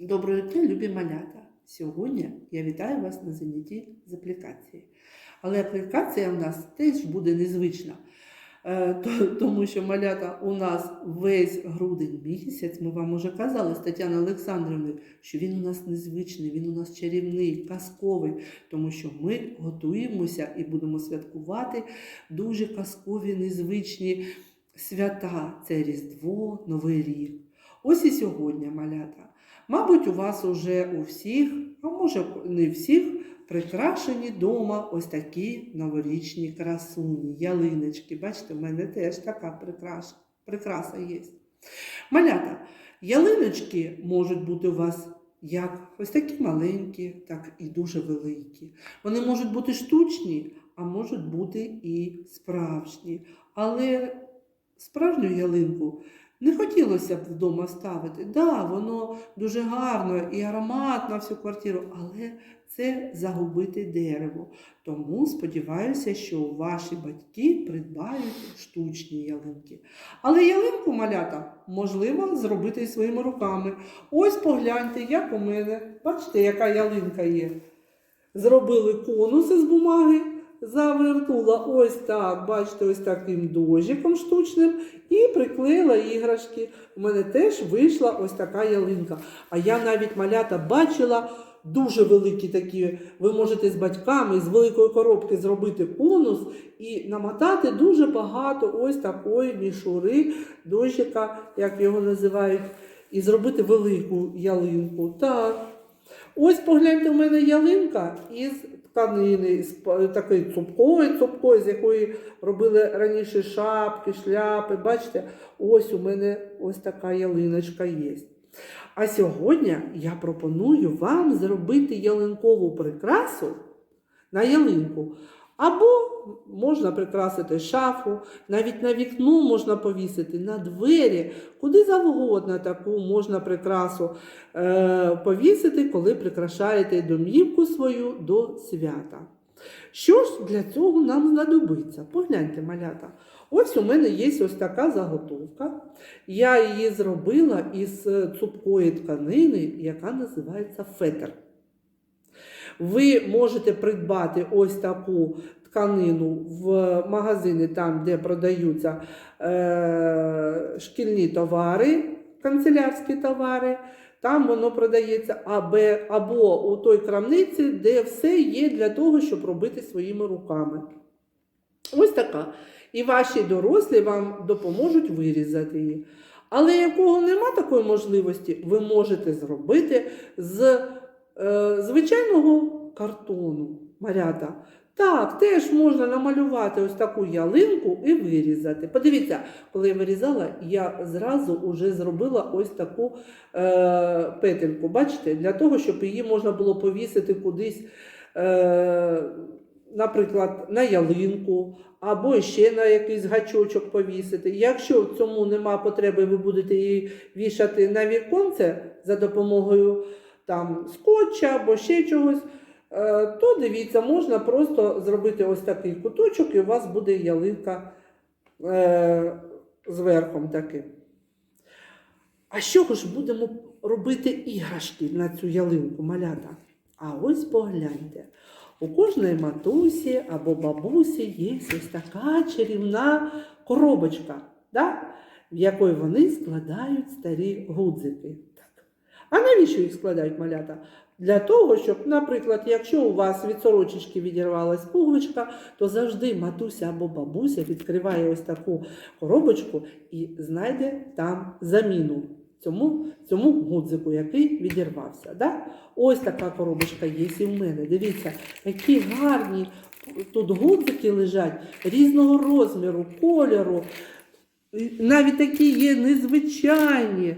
Доброго дня, любі малята! Сьогодні я вітаю вас на занятті з аплікації. Але аплікація в нас теж буде незвична, Е, тому що малята у нас весь грудень місяць, ми вам уже казали з Тетяною Олександрівною, що він у нас незвичний, він у нас чарівний, казковий, тому що ми готуємося і будемо святкувати дуже казкові, незвичні свята. Це Різдво, Новий рік. Ось і сьогодні малята. Мабуть, у вас уже у всіх, а може не всіх, прикрашені вдома ось такі новорічні красуні, ялиночки. Бачите, в мене теж така прикраса, прикраса є. Малята, ялиночки можуть бути у вас як ось такі маленькі, так і дуже великі. Вони можуть бути штучні, а можуть бути і справжні. Але справжню ялинку не хотілося б вдома ставити. Да, воно дуже гарно і аромат на всю квартиру, але це загубити дерево. Тому сподіваюся, що ваші батьки придбають штучні ялинки. Але ялинку малята можливо зробити своїми руками. Ось погляньте, як у мене. Бачите, яка ялинка є. Зробили конуси з бумаги, завернула ось так, бачите, ось таким дожиком штучним і приклеїла іграшки. У мене теж вийшла ось така ялинка. А я навіть малята бачила дуже великі такі. Ви можете з батьками з великої коробки зробити конус і намотати дуже багато ось такої мішури, дощика, як його називають, і зробити велику ялинку. Так. Ось погляньте, у мене ялинка із тканини, такої цупкої, цупкої, з якої робили раніше шапки, шляпи. Бачите, ось у мене ось така ялиночка є. А сьогодні я пропоную вам зробити ялинкову прикрасу на ялинку. Або можна прикрасити шафу, навіть на вікно можна повісити, на двері, куди завгодно таку можна прикрасу е, повісити, коли прикрашаєте домівку свою до свята. Що ж для цього нам знадобиться? Погляньте, малята. Ось у мене є ось така заготовка. Я її зробила із цупкої тканини, яка називається фетр. Ви можете придбати ось таку тканину в магазині, там, де продаються е, шкільні товари, канцелярські товари. Там воно продається або, у той крамниці, де все є для того, щоб робити своїми руками. Ось така. І ваші дорослі вам допоможуть вирізати її. Але якого нема такої можливості, ви можете зробити з звичайного картону. Малята. Так, теж можна намалювати ось таку ялинку і вирізати. Подивіться, коли я вирізала, я зразу вже зробила ось таку е, петельку. Бачите, для того, щоб її можна було повісити кудись, е, наприклад, на ялинку або ще на якийсь гачочок повісити. Якщо в цьому нема потреби, ви будете її вішати на віконце за допомогою там, скотча або ще чогось. Е, то дивіться, можна просто зробити ось такий куточок, і у вас буде ялинка е, з таким. А чого ж будемо робити іграшки на цю ялинку, малята? А ось погляньте. У кожної матусі або бабусі є ось така чарівна коробочка, да? в якої вони складають старі гудзики. А навіщо їх складають малята? Для того, щоб, наприклад, якщо у вас від сорочечки відірвалась пуговичка, то завжди матуся або бабуся відкриває ось таку коробочку і знайде там заміну цьому, цьому гудзику, який відірвався. Да? Ось така коробочка є і в мене. Дивіться, які гарні тут гудзики лежать різного розміру, кольору. Навіть такі є незвичайні.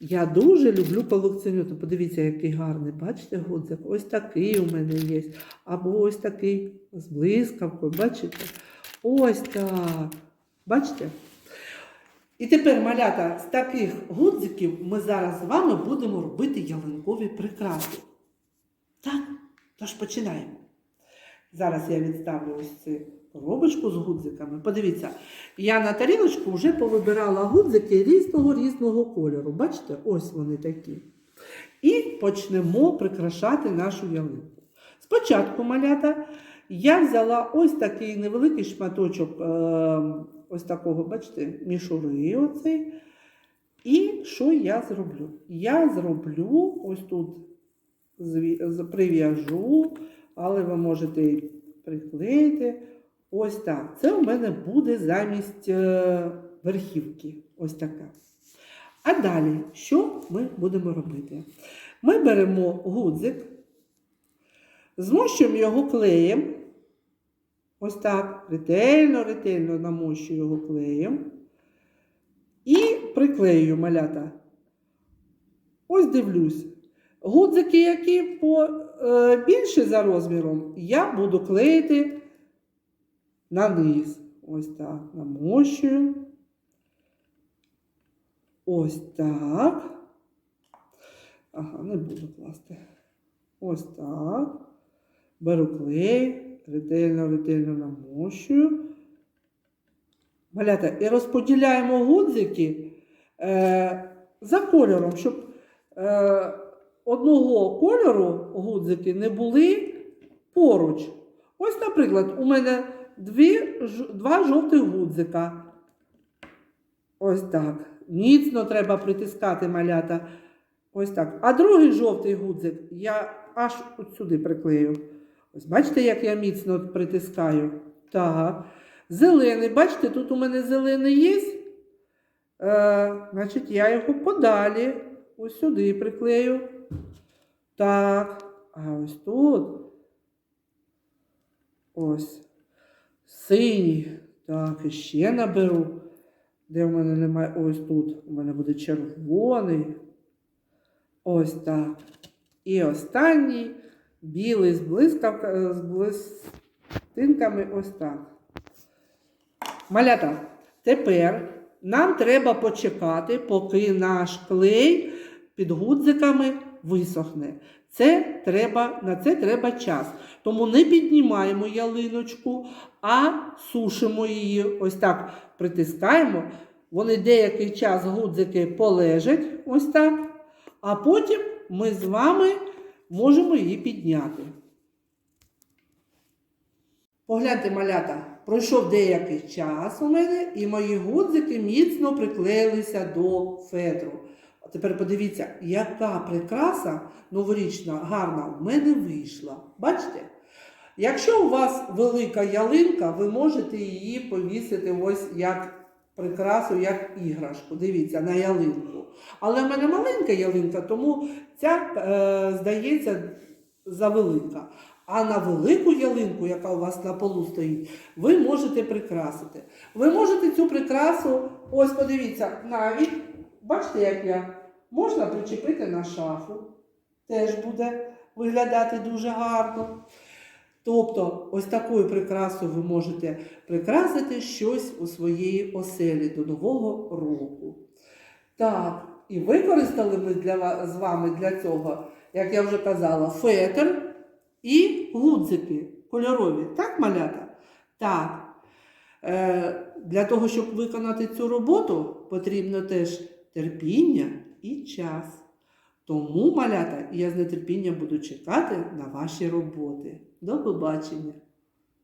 Я дуже люблю колекціонувати. Подивіться, який гарний. Бачите, гудзик? Ось такий у мене є. Або ось такий з блискавкою. Бачите? Ось так. Бачите? І тепер, малята, з таких гудзиків ми зараз з вами будемо робити ялинкові прикраси. Так? Тож починаємо. Зараз я відставлю ось цю коробочку з гудзиками. Подивіться, я на тарілочку вже повибирала гудзики різного різного кольору. Бачите, ось вони такі. І почнемо прикрашати нашу ялинку. Спочатку малята я взяла ось такий невеликий шматочок е, ось такого, бачите, мішури оцей. І що я зроблю? Я зроблю ось тут прив'яжу, але ви можете приклеїти. Ось так. Це у мене буде замість е, верхівки. Ось така. А далі, що ми будемо робити? Ми беремо гудзик, змощуємо його клеєм. Ось так, ретельно, ретельно намощую його клеєм. І приклею малята. Ось дивлюсь. Гудзики, які е, більше за розміром, я буду клеїти на низ. Ось так. Намощую. Ось так. Ага, не буду класти. Ось так. Беру клей, ретельно, ретельно намощую. Малята, і розподіляємо гудзики е, за кольором, щоб е, одного кольору гудзики не були поруч. Ось, наприклад, у мене дві, два жовтих гудзика. Ось так. Міцно треба притискати малята. Ось так. А другий жовтий гудзик я аж от сюди приклею. Ось бачите, як я міцно притискаю. Так. Зелений, бачите, тут у мене зелений є. Е, значить, я його подалі. Ось сюди приклею. Так. А ось тут. Ось. Синій. Так, і ще наберу. Де в мене немає. Ось тут. У мене буде червоний. Ось так. І останній білий з блискавка, з блистинками ось так. Малята, тепер нам треба почекати, поки наш клей під гудзиками висохне. Це треба, на це треба час. Тому не піднімаємо ялиночку, а сушимо її. Ось так притискаємо. Вони деякий час гудзики полежать, ось так. А потім ми з вами можемо її підняти. Погляньте, малята, пройшов деякий час у мене, і мої гудзики міцно приклеїлися до фетру. Тепер подивіться, яка прикраса новорічна, гарна в мене вийшла. Бачите? Якщо у вас велика ялинка, ви можете її повісити ось як прикрасу, як іграшку. Дивіться, на ялинку. Але в мене маленька ялинка, тому ця е, здається завелика. А на велику ялинку, яка у вас на полу стоїть, ви можете прикрасити. Ви можете цю прикрасу, ось подивіться, навіть, бачите, як я, можна причепити на шафу. Теж буде виглядати дуже гарно. Тобто, ось такою прикрасою ви можете прикрасити щось у своїй оселі до Нового року. Так, і використали ми для з вами для цього, як я вже казала, фетр і гудзики кольорові. Так, малята? Так. Е, для того, щоб виконати цю роботу, потрібно теж терпіння і час. Тому, малята, я з нетерпінням буду чекати на ваші роботи. До побачення!